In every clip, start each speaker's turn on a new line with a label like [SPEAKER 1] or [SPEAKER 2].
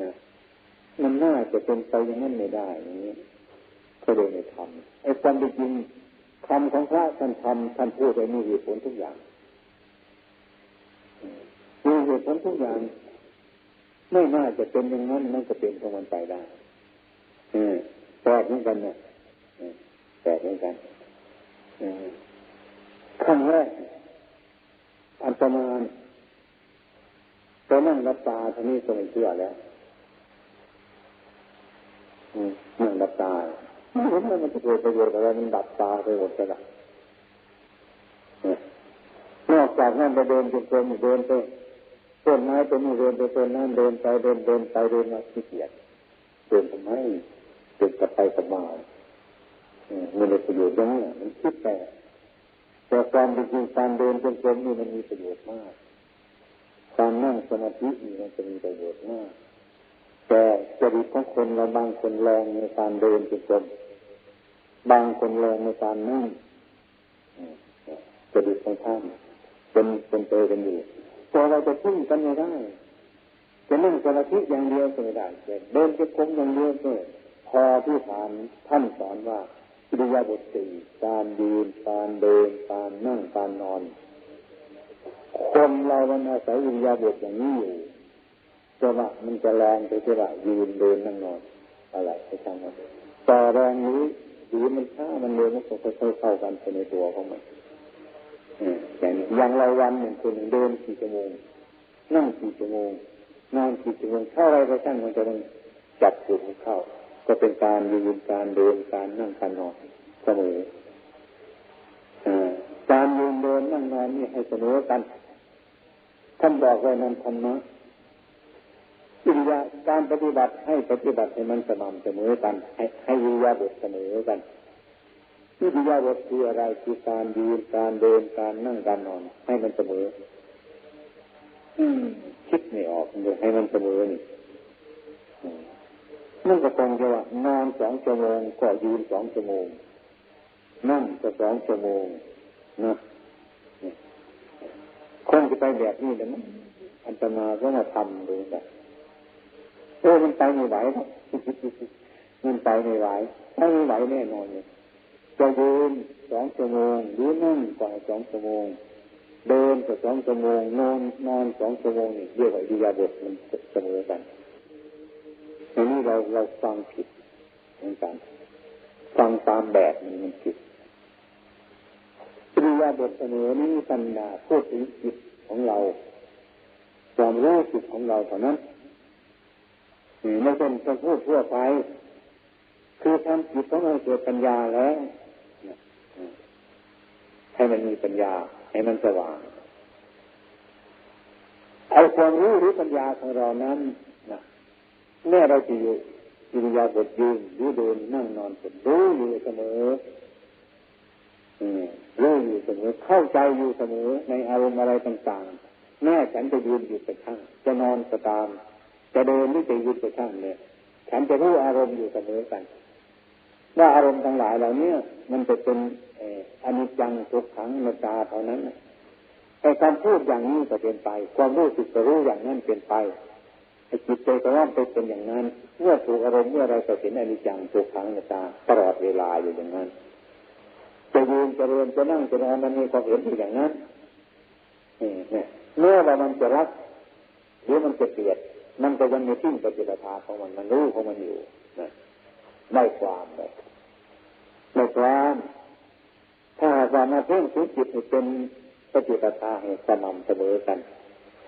[SPEAKER 1] นะมันน่าจะเป็นไปอย่างนั้นไม่ได้อย่างนี้ก็เลยไม่ทำไอ้ความจริงคำของพระท่านทำท่านพูดไปมีเหตุผลทุกอย่างมีเหตุผลทุกอย่าง ไม่น่าจะเป็นอย่างนั้นมันก็เป็นของมันไปได้แปลกเหมือนกันเนี่ยแปลกเหมือนกันขั้นแรกอันประมาณไปนั่งรับตาท่านี้ก็ไม่เชื่อแล้ว นั่งรับตาไม่เห็นว่ามันจะเกิดประโยชน์อะไรมันดับตาไปหมดเลยนอกจากนั้นไปเดินจนเกินเดินไปต้นไม้ต้นนี้เดินไปต้นนั้นเดินไปเดินเดินไปเดินมาขี้เกียจเดินทำไมเดินกลับไปกลับมามันเลยประโยชน์ยังมันคิดแต่แต่ความจริงการเดินจนเกินนี่มันมีประโยชน์มาก การนั่งสมาธินี่มันจะมีประโยชน์มาก แต่จริตของคนเราบางคนแรงในการเดินจนจนบางคนแรงในการนั่งจริตของท่านเป็นเป็นเตยกันอยู่แต่เราจะพึ่งกันไม่ได้จะนั่งสมาธิอย่างเดียวก็ไม่ได้เดินจะคงอย่างเดียวก็พอที่ฐานท่านสอนว่าอิริยาบถสี่การยืนการเดินการนั่งการนอนคนเรามันอาศัยอิริยาบถอย่างนี้อยู่ จะว่ามันจะแรงไปจะว่ายืนเดินนั่งนอนอะไรไปทำมันแต่แรงนี้หรือมันช้ามันเร็วมันก็ค่อยๆเข้ากันไปในตัวของมันอย่างอย่างเราวันหนึ่งคนหนึ่งเดินกี่ชั่วโมงนั่งกี่ชั่วโมงนอนกี่ชั่วโมงเท่าไรก็ช่างมันจะต้องจับจุดเข้า ก็เป็นการยืนการเดินการนั่งการนอนเสมอการยืนเดินนั่งนอนนี่ให้เสมอกันท่านบอกไว้นั้นธรรมะ อิริยาการปฏิบัติให้ปฏิบัติให้มันสม่ำเสมอกัน ให้ให้วิยาบทเสมอกันอิริยาบทคืออะไรคือการยืนการเดินการนั่งการนอน ให้มันเสมอคิดไม่ออกเลยให้มันเสมอนี่นั่นก็คงจะว่านอนสองชั่วโมงก็ยืนสองชั่วโมงนั่งก็สองชั่วโมงนะคงจะไปแบบนี้แล้วมั้งอันตมายก็มาทำดูแบบ โอ้มันไปไม่ไหวมันไปไม่ไหวถ้าไม่ไหวแน่นอนเลยจะเดินสองชั่วโมงหรือนั่งกว่าสองชั่วโมง เดินก็สองชั่วโมงนอนนอนสองชั่วโมงนี่เรียกว่าอิยาบทมันเสมอกันอันนี้เราเราฟังผิดเหมือนกันฟังตามแบบมันมันผิดอิยาบทเสมอนี้ปัญญาพูดถึงจิตของเราความรู้สึกของเราเท่านั้น ไม่เป็นจะพูดทั่วไป คือทำจิตของเราเกิดปัญญาแล้วให้มันมีปัญญา ให้มันสว่าง เอาความรู้หรือปัญญาของเรานั้นนะเมื่อเราจะอยู่อิริยาบถยืนหรือเดินนั่งนอนรู้อยู่เสมอรู้อยู่เสมอเข้าใจอยู่เสมอในอารมณ์อะไรต่างๆแม่ฉันจะยืนอยู่แต่ข้างจะนอนก็ตาม จะเดินหรือจะยืนก็ช่างเนี่ยฉันจะรู้อารมณ์อยู่เสมอกันว่าอารมณ์ทั้งหลายเหล่านี้มันจะเป็นอนิจจังทุกขังนาตาเท่านั้นไอ้การพูดอย่างนี้ก็เป็นไป ความรู้สึกก็รู้อย่างนั้นเป็นไปไอ้จิตใจก็ว่าไปเป็นอย่างนั้นเมื่อถูกอารมณ์เมื่อไรก็เห็นอนิจจังทุกขังนาตาตลอดเวลาอยู่อย่างนั้นจะยืนจะเดินจะนั่งจะนอนมันมีความเห็นอยู่อย่างนั้นเนี่ยเมื่อว่ามันจะรักหรือมันจะเกลียด มันก็ยังมีทิ้งปฏิปทาของมันมันรู้ของมันอยู่นะไม่ความเลยไม่ความถ้าหากว่ามาเพ่งถึงจิตเป็นปฏิปทาให้สม่ำเสมอกัน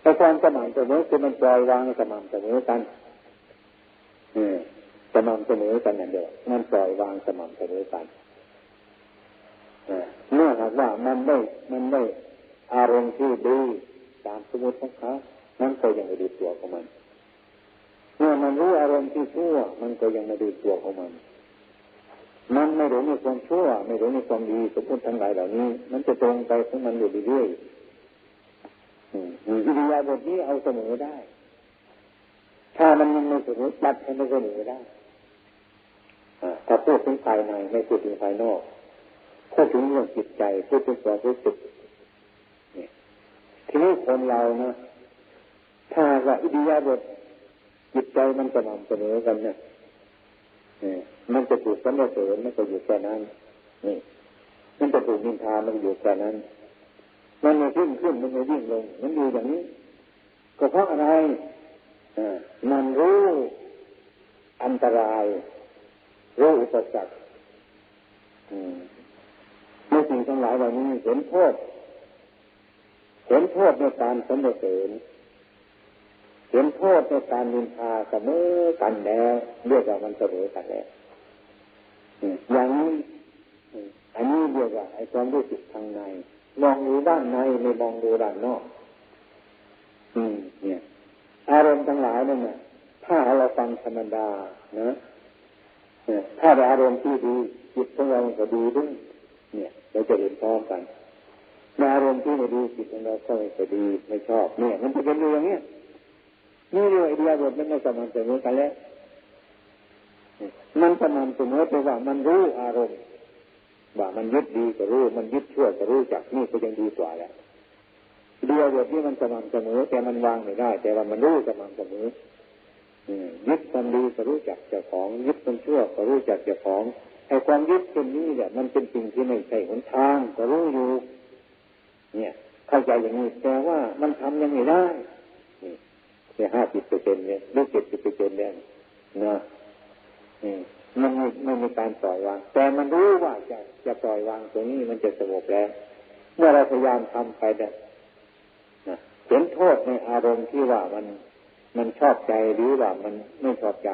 [SPEAKER 1] แต่ความสม่ำเสมอคือมันปล่อยวางสม่ำเสมอกันสม่ำเสมอกันนั่นเดียวมันปล่อยวางสม่ำเสมอกันเมื่อหากว่ามันไม่มันไม่อารมณ์ที่ดีตามสมมติของเขานั่นก็ยังไม่ดีตัวของมัน เมื่อมันรู้อารมณ์ที่ชั่ว มันก็ยังไม่ดูตัวของมัน มันไม่รู้ในความชั่ว ไม่รู้ในความดีสมมติทั้งหลายเหล่านี้ มันจะตรงไปของมันอยู่เรื่อยๆอิริยาบทนี้เอาเสมอได้ ถ้ามันยังไม่สมอตัดมันไม่เสมอได้ถ้าพูดถึงภายในไม่พูดถึงภายนอกพูดถึงเรื่องจิตใจพูดถึงความรู้สึกทีนี้คนเรานะถ้าว่าอิริยาบถ จิตใจมันสม่ำเสมอกันเนี่ยมันจะถูกสรรเสริญมันก็อยู่แค่นั้น นี่ มันจะถูกนินทามันอยู่แค่นั้น มันไม่ขึ้นขึ้นมันไม่วิ่งลง มันอยู่อย่างนี้ ก็เพราะอะไรอ่ามันรู้อันตรายรู้อุปสรรคในสิ่งทั้งหลายเหล่านี้เห็นโทษ เห็นโทษในการสรรเสริญ เห็นโทษในการนินทาเสมอกันแล้วเรียกว่ามันเสมอกันแล้วอย่างนี้อันนี้เรียกว่าไอ้ความรู้สึกทางในมองดูด้านในไม่มองดูด้านนอก อืม เนี่ย อารมณ์ทั้งหลายนั่นน่ะถ้าเราฟังธรรมดานะถ้าอารมณ์ที่ดีจิตของเราก็ดีด้วยเนี่ย เราจะเห็นพร้อมกันอารมณ์ที่ไม่ดีจิตของเราก็ไม่ดีไม่ชอบ เนี่ย มันจะเป็นอย่างเนี้ย นี่เรื่องไอเดียบทมันไม่สม่ำเสมอกันแล้วมันสม่ำเสมอไปว่ามันรู้อารมณ์ว่ามันยึดดีก็รู้ มันยึดชั่วก็รู้จักนี่ก็ยังดีกว่าแล้วเดียวแบบนี้มันสม่ำเสมอ แต่มันวางไม่ได้ แต่ว่ามันรู้สม่ำเสมอยึดความดีก็รู้จักเจ้าของ ยึดความชั่วก็รู้จักเจ้าของไอ้ความยึดเป็นนี้เนี่ยมันเป็นสิ่งที่ไม่ใช่หนทางก็รู้อยู่ เนี่ย เข้าใจอย่างนี้แต่ว่ามันทำยังไม่ได้ เนี่ยห้าสิบเปอร์เซ็นต์เนี่ยหรือเจ็ดสิบเปอร์เซ็นต์เนี่ยนะมันไม่ไม่มีการปล่อยวาง แต่มันรู้ว่าจะจะปล่อยวางตรงนี้มันจะสงบแล้ว เมื่อเราพยายามทำไปเนี่ยเห็นโทษในอารมณ์ที่ว่ามันมันชอบใจหรือว่ามันไม่ชอบใจ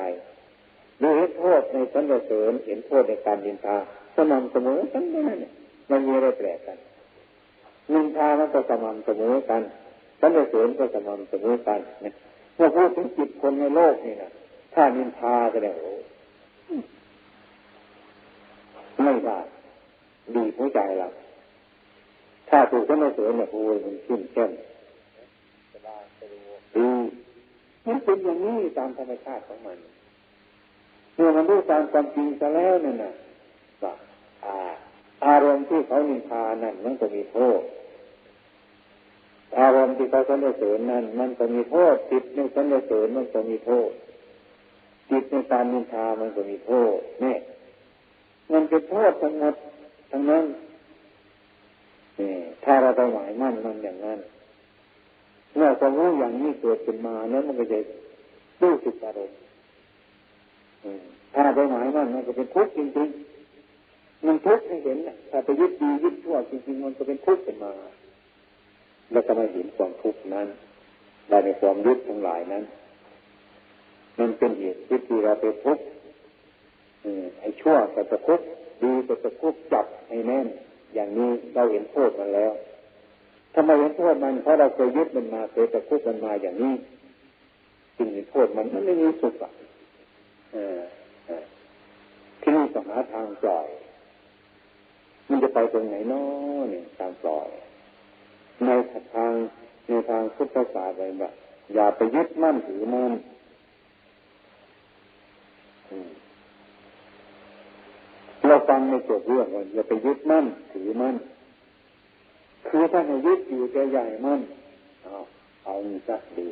[SPEAKER 1] หรือเห็นโทษในสันเสริญเห็นโทษในการดินทาสม่ำเสมอกันนั่นเนี่ยมันมีอะไรแปลกกันนินทามันก็สม่ำเสมอกัน สันเสริญก็สม่ำเสมอกันเนี่ยเมื่อพูดถึงจิตคนในโลกนี่นะถ้านินทาก็ได้โอ้ไม่ได้ดีหัวใจเราถ้าถูกสันเสริญเนี่ยโอ้ยมันขึ้นเข้มดีมันเป็นอย่างนี้ตามธรรมชาติของมันเมื่อมันรู้ตามความจริงซะแล้วนั่นน่ะว่าอารมณ์ที่เขานินทานั่นมันก็มีโทษ อารมณ์ที่เขาสรรเสริญนั้นมันก็มีโทษจิตในสรรเสริญมันก็มีโทษจิตในการนินทามันก็มีโทษเนี่ยมันเป็นโทษทั้งหมดทั้งนั้นนี่ถ้าเราไปหมายมั่นมันอย่างนั้นเมื่อความรู้อย่างนี้เกิดขึ้นมานั้นมันก็จะรู้สึกอารมณ์ถ้าไปหมายมั่นมันก็เป็นทุกข์จริงๆมันทุกข์ให้เห็นถ้าไปยึดดียึดชั่วจริงๆมันก็เป็นทุกข์ขึ้นมา แล้วก็มาเห็นความทุกข์นั้นได้ในความยึดทั้งหลายนั้น มันเป็นเหตุที่เราไปทุกข์ไอ้ชั่วก็จะทุกข์ดีก็จะทุกข์จับให้แน่น อย่างนี้เราเห็นโทษมันแล้วทำไมเห็นโทษมันเพราะเราเคยยึดมันมาเคยตะคุบมันมาอย่างนี้จึงเห็นโทษมันมันไม่มีสุขอะที่นี่ต้องหาทางปล่อย มันจะไปตรงไหนน้อเนี่ยทางปล่อย ในทางในทางพุทธศาสนาแบบอย่าไปยึดมั่นถือมั่นเราฟังในจบเรื่องว่าอย่าไปยึดมั่นถือมั่นคือถ้าในยึดอยู่จะใหญ่มั่นเอาเอานี่ซะดี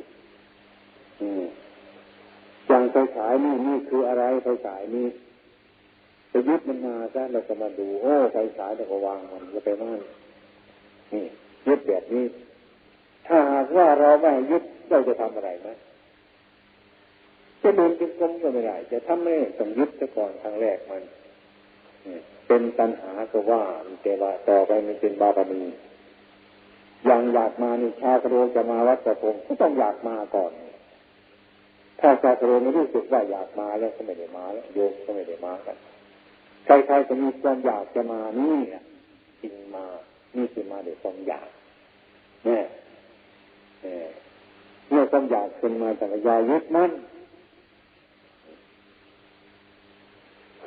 [SPEAKER 1] อย่างไฟฉายนี่นี่คืออะไรไฟฉายนี่ไปยึดมันมาซะเราจะมาดูโอ้ไฟฉายเราก็วางมันจะไปมั่นนี่ ยึดแบบนี้ ถ้าหากว่าเราไม่ยึดเราจะทำอะไรไหมจะเดินจงกรมก็ไม่ได้จะทำไม่ต้องยึดซะก่อนครั้งแรกมันเป็นปัญหาก็ว่าแต่ว่าต่อไปมันเป็นบาปมีอย่างอยากมานี่ชาคโรจะมาวัดประพงก็ต้องอยากมาก่อน ถ้าชาคโรไม่รู้สึกว่าอยากมาแล้วก็ไม่ได้มาแล้วโยมก็ไม่ได้มากันใครๆจะมีความอยากจะมานี่นะจริงมานี่คือมาด้วยความอยาก เนี่ยเมื่อความอยากเป็นมาจากยายึดมั่น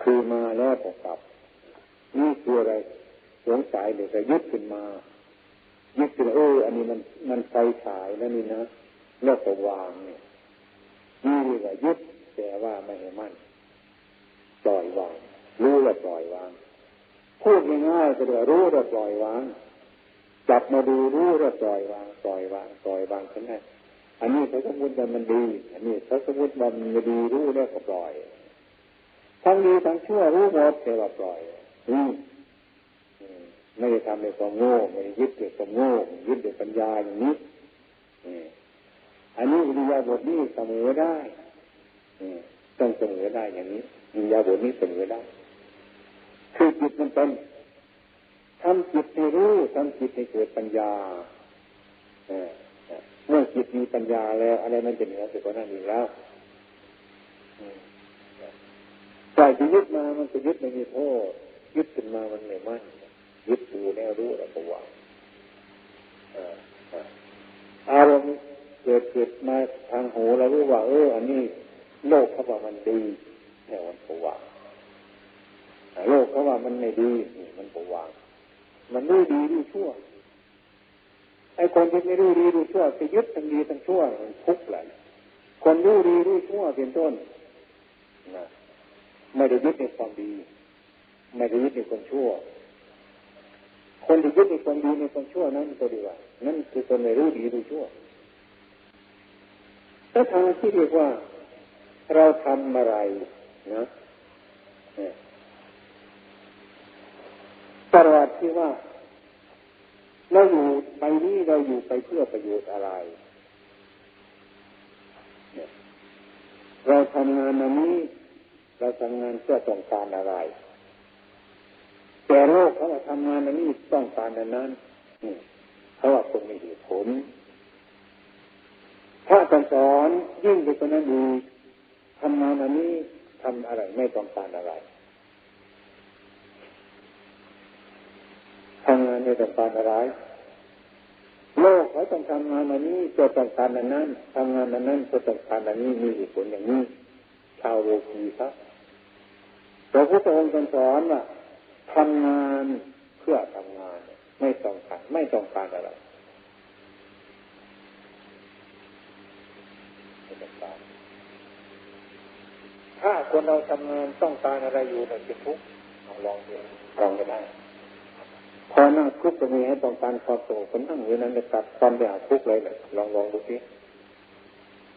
[SPEAKER 1] คือมาแล้วก็กลับ นี่คืออะไรสงสัยเดี๋ยวจะยึดขึ้นมา ยึดขึ้นเอออันนี้มันมันไฟฉายแล้วนี่นะแล้วก็วางเนี่ยนี่เรียกว่ายึดแต่ว่าไม่ให้มั่นปล่อยวาง รู้แล้วปล่อยวาง พูดง่ายๆก็เดี๋ยวรู้แล้วปล่อยวาง จับมาดูรู้แล้วปล่อยวางปล่อยวางปล่อยวางขนาดอันนี้เขาสมมติว่ามันดี อันนี้เขาสมมติว่ามันดีรู้แล้วก็ปล่อยทั้งดีทั้งชั่วรู้หมดแต่ว่าปล่อยอืมไม่ได้ทำในความโง่ไม่ได้ยึดเกี่ยวกับโง่ยึดเกี่ยวปัญญาอย่างนี้อันนี้อิริยาบถนี้เสมอได้ต้องเสมอได้อย่างนี้อิริยาบถนี้เสมอได้ คือจิตมันเป็น ทำจิตให้รู้ทำจิตให้เกิดปัญญาเมื่อจิตมีปัญญาแล้ว อะไรมันจะเหนือสิ่งนั้นอีกแล้วใจที่ยึดมามันจะยึดไม่มีโทษยึดขึ้นมามันไม่มั่นยึดดูแนวรู้แล้วก็วางอารมณ์เกิดเกิดมาทางหูเรารู้ว่าเอออันนี้โลกเขาว่ามันดีเนี่ยมันก็วางโลกเขาว่ามันไม่ดีนี่มันก็วาง มันรู้ดีรู้ชั่วไอ้คนที่ไม่รู้ดีรู้ชั่วไปยึดทั้งดีทั้งชั่วทุกข์แหละคนรู้ดีรู้ชั่วเป็นต้นนะไม่ได้ยึดในความดี ไม่ได้ยึดในความชั่ว คนที่ยึดในความดีในความชั่วนั้นก็ดีว่า นั่นคือคนไม่รู้ดีรู้ชั่วถ้าทางที่เรียกว่าเราทำอะไรนะ ตลอดที่ว่าเราอยู่ไปนี้เราอยู่ไปเพื่อประโยชน์อะไรเราทำงานอันนี้ เราทำงานเพื่อต้องการอะไร แต่โลกเขาทำงานอันนี้ต้องการอันนั้นเขาว่าคงมีเหตุผลถ้าการสอนยิ่งไปกว่านั้นดีทำงานอันนี้ทำอะไรไม่ต้องการอะไรทำงานไม่ต้องการอะไร โลกเขาต้องทำงานอันนี้เพื่อต้องการอันนั้นทำงานอันนั้นเพื่อต้องการอันนี้มีเหตุผลอย่างนี้ ชาวโลกีครับพระพุทธองค์สอนว่าทำงานเพื่อทำงาน ไม่ต้องการไม่ต้องการอะไรถ้าคนเราทำงานต้องการอะไรอยู่ในจิตทุกข์ลองดูลองไปได้ พอนั่งทุกข์จะมีให้ต้องการความสงบคนนั่งอยู่นั้นจะตัดความอยากทุกข์เลยเลยลองลองดูสิ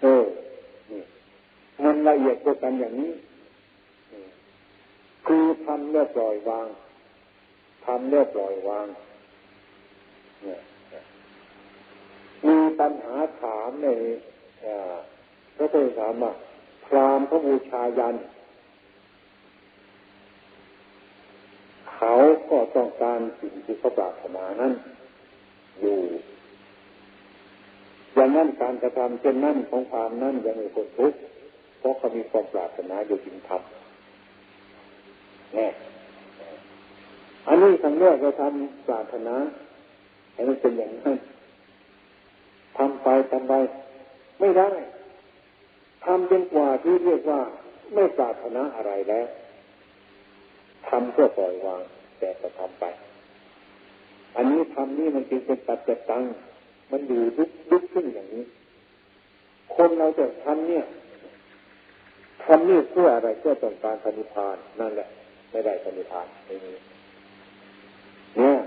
[SPEAKER 1] เออนี่มันละเอียดกว่ากันอย่างนี้คือทำเรียบปล่อยวางทำเรียบปล่อยวางเนี่ยมีปัญหาถามในพระพุทธถามว่าพรามพระบูชายันเขาก็ต้องการสิ่งที่เขาปรารถนานั้น อยู่อย่างนั้นการกระทำเช่นนั้นของพรามนั้นยังมีคนทุกข์เพราะเขามีความปรารถนาอยู่จริงทำแน่อันนี้ทางเลือกเราทำปรารถนาให้มันเป็นอย่างนั้นทำไปทำไป ไม่ได้ทำเป็นกว่าที่เรียกว่าไม่ปรารถนาอะไรแล้ว ทำเพื่อปล่อยวาง แต่ก็ทำไป อันนี้ทำนี่มันจึงเป็นปัจจตัง มันอยู่ดุกดุกขึ้นอย่างนี้ คนเราจะทำเนี่ยทำนี่เพื่ออะไรเพื่อต้องการปณิพานนั่นแหละ ไม่ได้ปณิพานไม่มีเนี่ย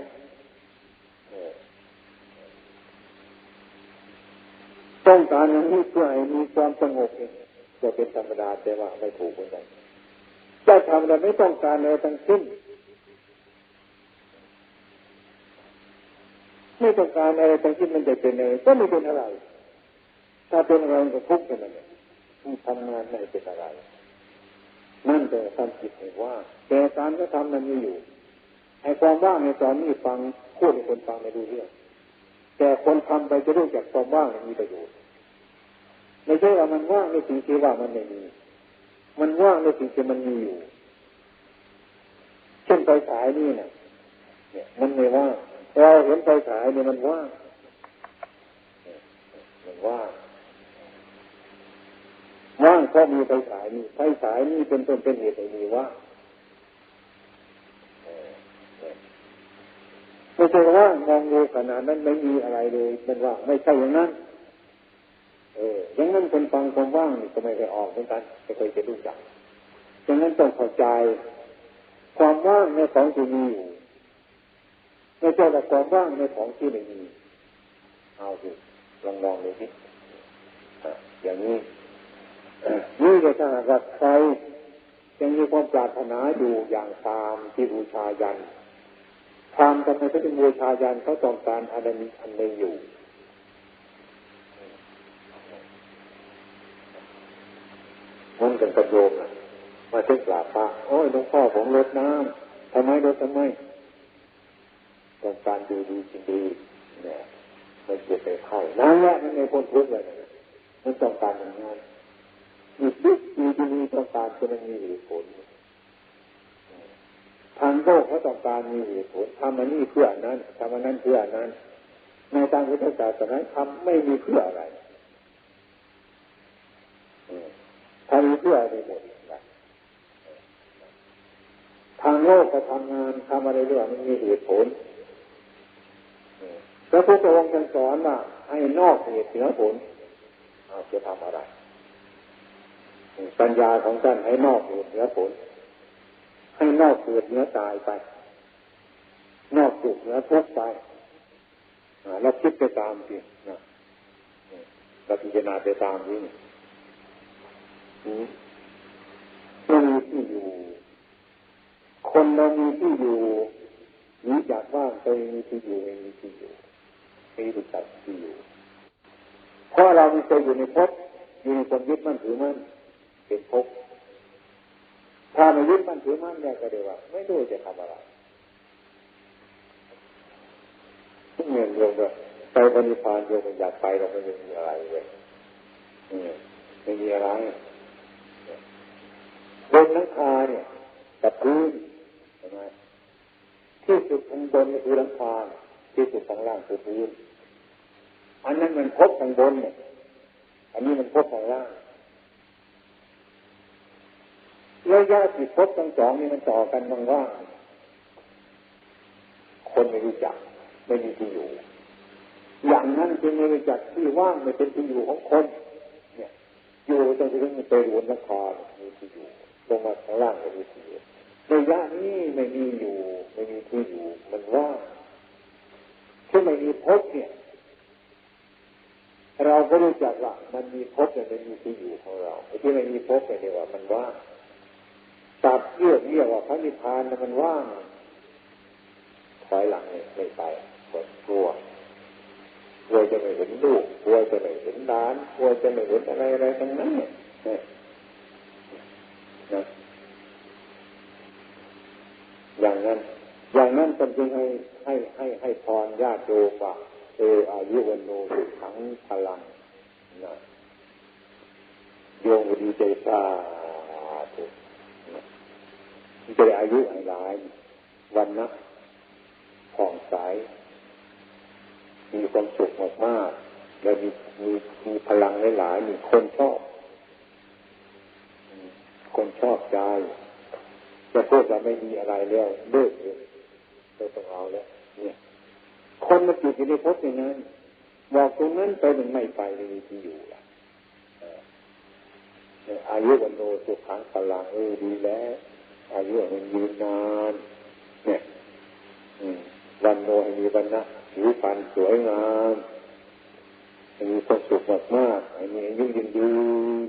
[SPEAKER 1] ต้องการอย่างนี้เพื่อให้มีความสงบเองจะเป็นธรรมดาแต่ว่าไม่ถูกเหมือนกัน จะทำแต่ไม่ต้องการอะไรทั้งสิ้น ไม่ต้องการอะไรทั้งสิ้นมันจะเป็นอะไรก็ไม่เป็นอะไร ถ้าเป็นอะไรก็ทุกข์กันนั่นแหละทำงานไม่เป็นอะไร นั่นแต่ทำจิตให้ว่า แต่การก็ทำมันมีอยู่ไอ้ความว่างในตอนนี้ฟังพูดให้คนฟังไม่รู้เรื่อง แต่คนทำไปจะรู้จักความว่างมีประโยชน์ไม่ใช่ว่ามันว่างในสิ่งที่ว่ามันไม่มี มันว่างในสิ่งที่มันมีอยู่ เช่นไฟฉายนี่เนี่ยเนี่ยมันไม่ว่างเราเห็นไฟฉายเนี่ยมันว่างมันว่างว่างเพราะมีไฟฉายนี่ไฟฉายนี่เป็นต้นเป็นเหตุให้มีว่างไม่ใช่ว่ามองดูขนาดนั้นไม่มีอะไรเลยเป็นว่างไม่ใช่อย่างนั้น เอออย่างนั้นคนฟังความว่างนี่ก็ไม่เคยออกเหมือนกันไม่เคยจะรู้จักอย่างนั้นต้องเข้าใจ ความว่างในของที่มีอยู่ไม่ใช่แต่ความว่างในของที่ไม่มีเอาสิลองลองเลยสิอย่างนี้นี่ก็ถ้าหากใครยังมีความปรารถนาอยู่อย่างตามที่บูชายันทำทำไมเขาถึงบูชายันเขาต้องการอะไรอันหนึ่งอยู่มัน กันกระโยมมาเช็คกราบพระโอ้ยหลวงพ่อผมลดน้ำทำไมลดทำไมต้องการดูดีจริงดีเนี่ยมันเจ็บไปไข่นั่นแหละมันในพ้นทุกข์เลยมันต้องการอย่างนั้นอีกนิดอีกนีต้องการจะมันมีเหตุผลทางโลกเขาต้องการมีเหตุผลทำมันนี่เพื่อนั้นทำมันนั้นเพื่อนั้นในทางพุทธศาสนาทำไม่มีเพื่ออะไรทำมี เพื่ออะไรหมดทางโลกก็ทำงานทำอะไรด้วยมันมีเหตุผลแล้วพระองค์สอนว่าให้นอกเหตุเหนือผลจะทำอะไร ปัญญาของท่านให้นอกเหตุเหนือผล ให้นอกเกิดเหนือตายไป นอกสุขเหนือทุกข์ไปเราคิดไปตามสินะเราพิจารณาไปตาม นี้ไม่มีที่อยู่ คนเรามีที่อยู่นี้จากว่าไปมีที่อยู่ไม่มีที่อยู่ไม่รู้จักที่อยู่เพราะเรามีใจอยู่ในภพอยู่ในความยึดมั่นถือมั่นเป็นภพถ้าไม่ยึดมั่นถือมั่นเนี่ยก็เดี๋ยวว่า ไม่รู้จะทำอะไรเหมือนโยมว่าไปปณิพานโยมมันอยากไปเราไม่มีอะไรเลยไม่มีอะไร บนนังคาเนี่ยกับพื้นใช่ไหมที่สุดข้างบนคือหลังคาที่สุดข้างล่างคือพื้นอันนั้นมันพบข้างบนเนี่ย อันนี้มันพบข้างล่างระยะที่พบทั้งสองนี่มันต่อกันบางว่า คนไม่รู้จัก ไม่มีที่อยู่ อย่างนั้นจึงไม่รู้จักที่ว่างไม่เป็นที่อยู่ของคน เนี่ย อยู่ตรงที่มันเป็นบนคามีที่อยู่ ลงมาข้างล่างก็มีที่อยู่ระยะนี้ไม่มีอยู่ ไม่มีที่อยู่ มันว่างที่ไม่มีพบเนี่ย เราก็รู้จักว่ามันมีพบแต่ไม่มีที่อยู่ของเราไอ้ที่ไม่มีพบเนี่ยว่ามันว่างตัดเรียกเรียกว่าพระนิพพานมันว่างถอยหลังไม่ไปกดกลัวกลัวจะไม่เห็นลูกกลัวจะไม่เห็นด้านกลัวจะไม่เห็นอะไรอะไรทั้งนั้นเนี่ยนะอย่างนั้น อย่างนั้นเป็น จริงให้ให้ให้ให้พรญาติโยมว่าเอออายุวันโนสุขังพลังนะโยมดีใจซาถูกจะได้อายุหลายวันนะผ่องใสมีความสุขมากมากแล้วมีมีมีพลังหลายๆมีคนชอบ คนชอบใจจะพูดว่าไม่มีอะไรแล้วเลิกเลย เราต้องเอาแล้วเนี่ยคนมาจิตอยู่ในภพอย่างนั้นบอกตรงนั้นไปมันไม่ไปไม่มีที่อยู่ละอายุวันโนสุขังพลังเออดีแล้วอายุมันยืนนานเนี่ยวันโนให้มีวันนะผิวพรรณสวยงามมีความสุขมากมากมีอายุยืนยืน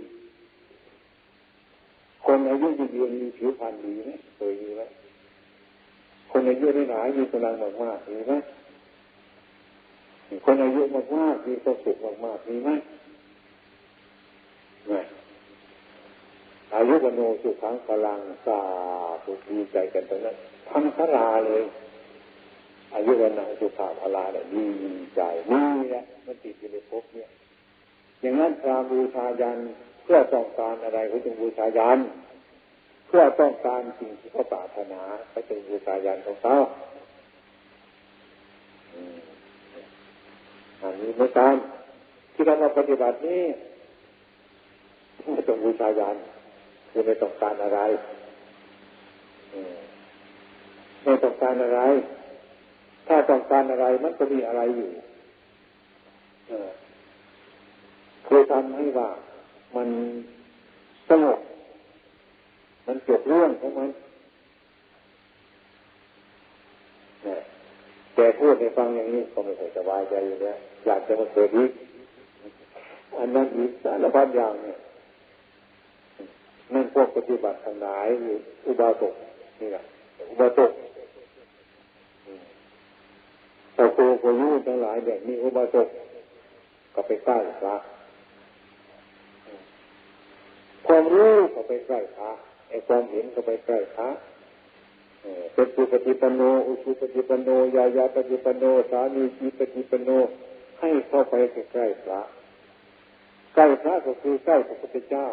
[SPEAKER 1] คนอายุยืนยืนมีผิวพรรณดีไหมเคยมีไหม คนอายุไม่หนามีกำลังมากมากมีไหมคนอายุมากมากมีความสุขมากมากมีไหมไม่อายุวโนสุขังพลังสาสุดีใจกันตรงนั้นทั้งพราเลย อายุวันนสุขาพลาเนี่ยดีใจนี่แหละมันติดอยู่ในภพเนี่ย อย่างนั้นพระบูชายันเพื่อต้องการอะไรเขาจึงบูชายัน เพื่อต้องการสิ่งที่เขาปรารถนาเขาจึงบูชายันของเขาอันนี้ไม่ตามที่เรามาปฏิบัตินี้ไม่ต้องบูชายันคือไม่ต้องการอะไรไม่ต้องการอะไร ถ้าต้องการอะไรมันก็มีอะไรอยู่คือทำให้ว่ามันสงบ มันจบเรื่องของมันแต่พูดในฟังอย่างนี้ก็ไม่ค่อยสบายใจอยู่แล้วอยากจะมาเกิดอีกอันนั้นอีกสารพัดอย่างเนี่ยนั่นพวกปฏิบัติทั้งหลายอุบาสกนี่แหละอุบาสกต่โกโกยุทั้งหลายแบบนี้อุบาสกก็ไปใกล้พระความรู้ก็ไปใกล้พระ ไอ้ความเห็นก็ไปใกล้พระเป็นปุปฏิปโน อุชุปฏิปโน ยายาปฏิปโน สามีจีปฏิปโน ให้เข้าไปใกล้พระ ใกล้พระก็คือใกล้พระพุทธเจ้า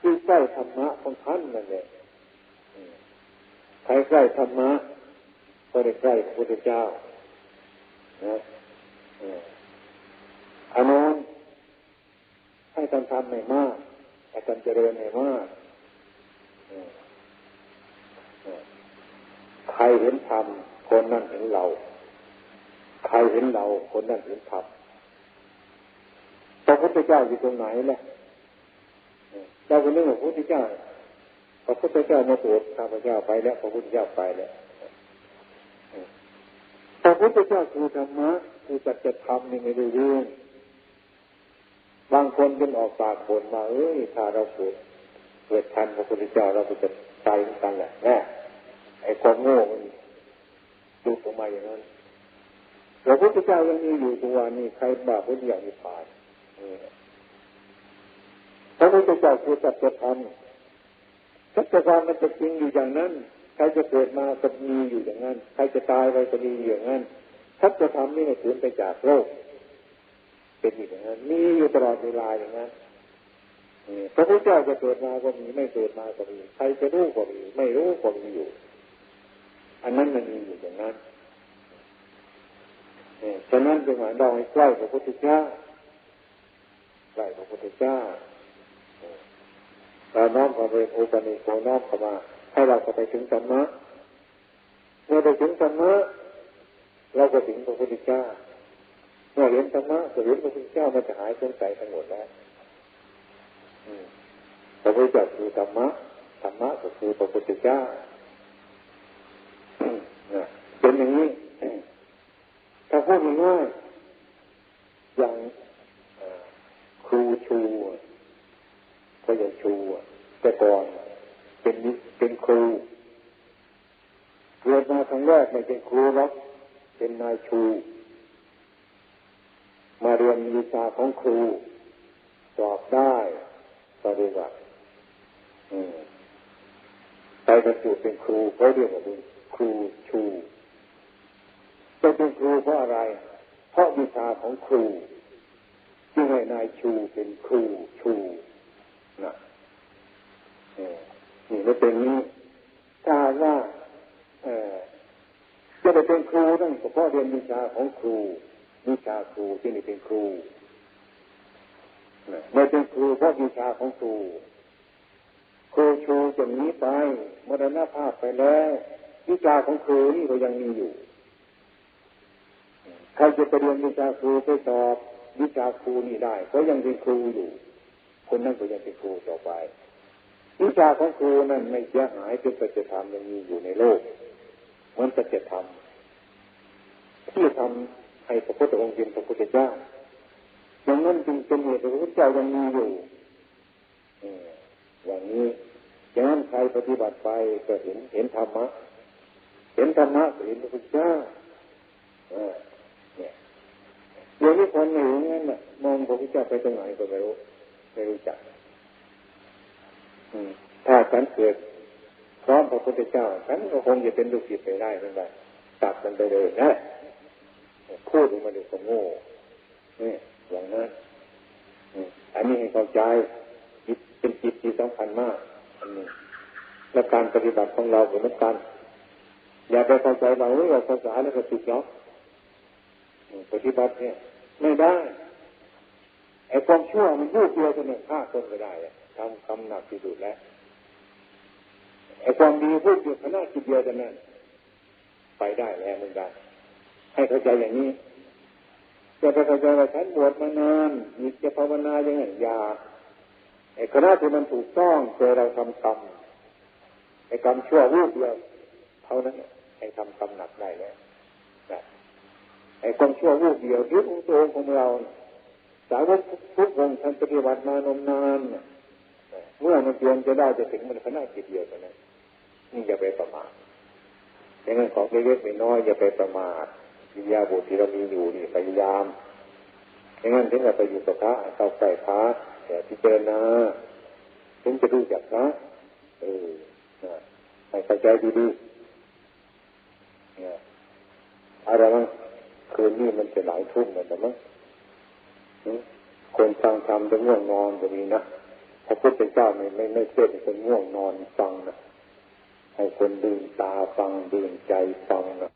[SPEAKER 1] คือใกล้ธรรมะของท่านนั่นแหละใครใกล้ธรรมะก็ได้ใกล้พระพุทธเจ้านะอันนั้นให้ทำทำไม่มากให้ทำเจริญไม่มาก ใครเห็นธรรมคนนั้นเห็นเรา ใครเห็นเรา คนนั้นเห็นธรรมพระพุทธเจ้าอยู่ตรงไหนล่ะเราก็นึกว่าพระพุทธเจ้าพระพุทธเจ้ามาโปรดข้าพเจ้าไปแล้วพระพุทธเจ้าไปแล้วพระพุทธเจ้าคือธรรมะคือจัจธรรมนี่ไม่รู้เรื่องบางคนเป็นออกปากบ่นมาเอ้ยถ้าเราเกิด เกิดทันพระพุทธเจ้าเราก็จะตายเหมือนกันแหละแน่ไอ้ความโง่มันดูออกมาอย่างนั้นพระพุทธเจ้ายังมีอยู่ตัวนี้ใครบาปพุทธอย่างนี้ผ่านพระพุทธเจ้าคือสัจธรรมสัจธรรมมันจะจริงอยู่อย่างนั้น ใครจะเกิดมาก็มีอยู่อย่างนั้น ใครจะตายไปก็มีอย่างนั้นสัจธรรมนี่ไม่สูญไปจากโลกเป็นอย่างนั้น มีอยู่ตลอดเวลาอย่างนั้น พระพุทธเจ้าจะเกิดมาก็มีไม่เกิดมาก็มีใครจะรู้ก็มีไม่รู้ก็มีอยู่ อันนั้นมันมีอยู่อย่างนั้นฉะนั้นจึงหมายเราให้ใกล้พระพุทธเจ้าใกล้พระพุทธเจ้าเราน้อมเข้าไปโอปนิโกน้อมเข้ามาให้เราไปถึงธรรมะเมื่อไปถึงธรรมะเราก็ถึงพระพุทธเจ้าเมื่อเห็นธรรมะก็เห็นพระพุทธเจ้ามันจะหายสงสัยทั้งหมดแล้ว พระพุทธเจ้าคือธรรมะธรรมะก็คือพระพุทธเจ้าเป็นอย่างนี้ถ้าพูดง่ายๆอย่างครูชูก็อย่างชูแต่ก่อนเป็นเป็นครูเรียนมาครั้งแรกไม่เป็นครูหรอกเป็นนายชู มาเรียนวิชาของครูสอบได้ ปฏิบัติไปบรรจุเป็นครูเขาเรียกว่าเป็นครูชูจะเป็นครูเพราะอะไร เพราะวิชาของครูจึงให้นายชูเป็นครูชูนะนี่ไม่เป็นนี้ถ้าว่าจะได้เป็นครูต้องเฉพาะเรียนวิชาของครูวิชาครูที่นี่เป็นครู ไม่เป็นครูเพราะวิชาของครูครูชูจะหนีไปมรณภาพไปแล้ววิชาของครูนี่ก็ยังมีอยู่ใครจะไปเรียนวิชาครูไปสอบวิชาครูนี่ได้เพราะยังเป็นครูอยู่ คนนั้นก็ยังเป็นครูต่อไป วิชาของครูนั้นไม่เสียหายเป็นสัจธรรมยังมีอยู่ในโลกเหมือนสัจธรรมที่ทำให้พระพุทธองค์เป็นพระพุทธเจ้า อย่างนั้นจึงเป็นเหตุพระพุทธเจ้ายังมีอยู่อย่างนี้อย่างนั้นใครปฏิบัติไปก็เห็นเห็นธรรมะ เห็นธรรมะเห็นพระพุทธเจ้าเนี่ยเดี๋ยวนี้คนไม่รู้งั้นน่ะมองพระพุทธเจ้าไปตรงไหนก็ไม่รู้ไม่รู้จักถ้าฉันเกิดพร้อมพระพุทธเจ้าฉันก็คงจะเป็นลูกศิษย์ไปได้เหมือนกันตัดกันไปเลยนะพูดมาดูก็โง่นี่อย่างนั้น อันนี้ให้เข้าใจเป็นจิตที่สำคัญมากอันนี้และการปฏิบัติของเราเหมือนกันอย่าไปเข้าใจเราเราภาษาแล้วก็ติดล็อกปฏิบัติเนี่ย ไม่ได้ไอ้ความชั่วมันยูดเดียวจะหนึ่งฆ่าคนไม่ได้ทำคำหนักที่สุดแล้วไอ้ความดีพูดอยู่ขนาดจิตเดียวจะนั้นไปได้แล้วมือนกันให้เข้าใจอย่างนี้ จะไปเข้าใจว่าฉันบวชมานานมีจะภาวนาอย่างไงยาไอ้คณะที่มันถูกต้องเจอเราทำกรรมไอ้กรรมชั่วรูปเดียวเท่านั้นไอ้ทำกรรมหนักได้แล้วไอ้ความชั่วรูปเดียวยึดองค์ตัวของเรา สาวกทุกองท่านปฏิบัติมานมนานเมื่อมันเพียงจะได้จะถึงมันขนาดจิตเดียวกันนะนี่อย่าไปประมาทอย่างนั้นของเล็กๆน้อยอย่าไปประมาท วิญญาบุตรที่เรามีอยู่นี่พยายามอย่างนั้นถึงจะไปอยู่กับพระเข้าใกล้พระแต่พิจารณาถึงจะรู้จักพระเออให้เข้าใจดีๆเนี่ยอะไรมั้งคืนนี้มันจะหลายทุ่มแล้วแต่มั้งคนฟังธรรมจะง่วงนอนก็มีนะพระพุทธเจ้าไม่ไม่ไม่เชื่อคนง่วงนอนฟังนะให้คนดื่นตาฟังดื่นใจฟังนะ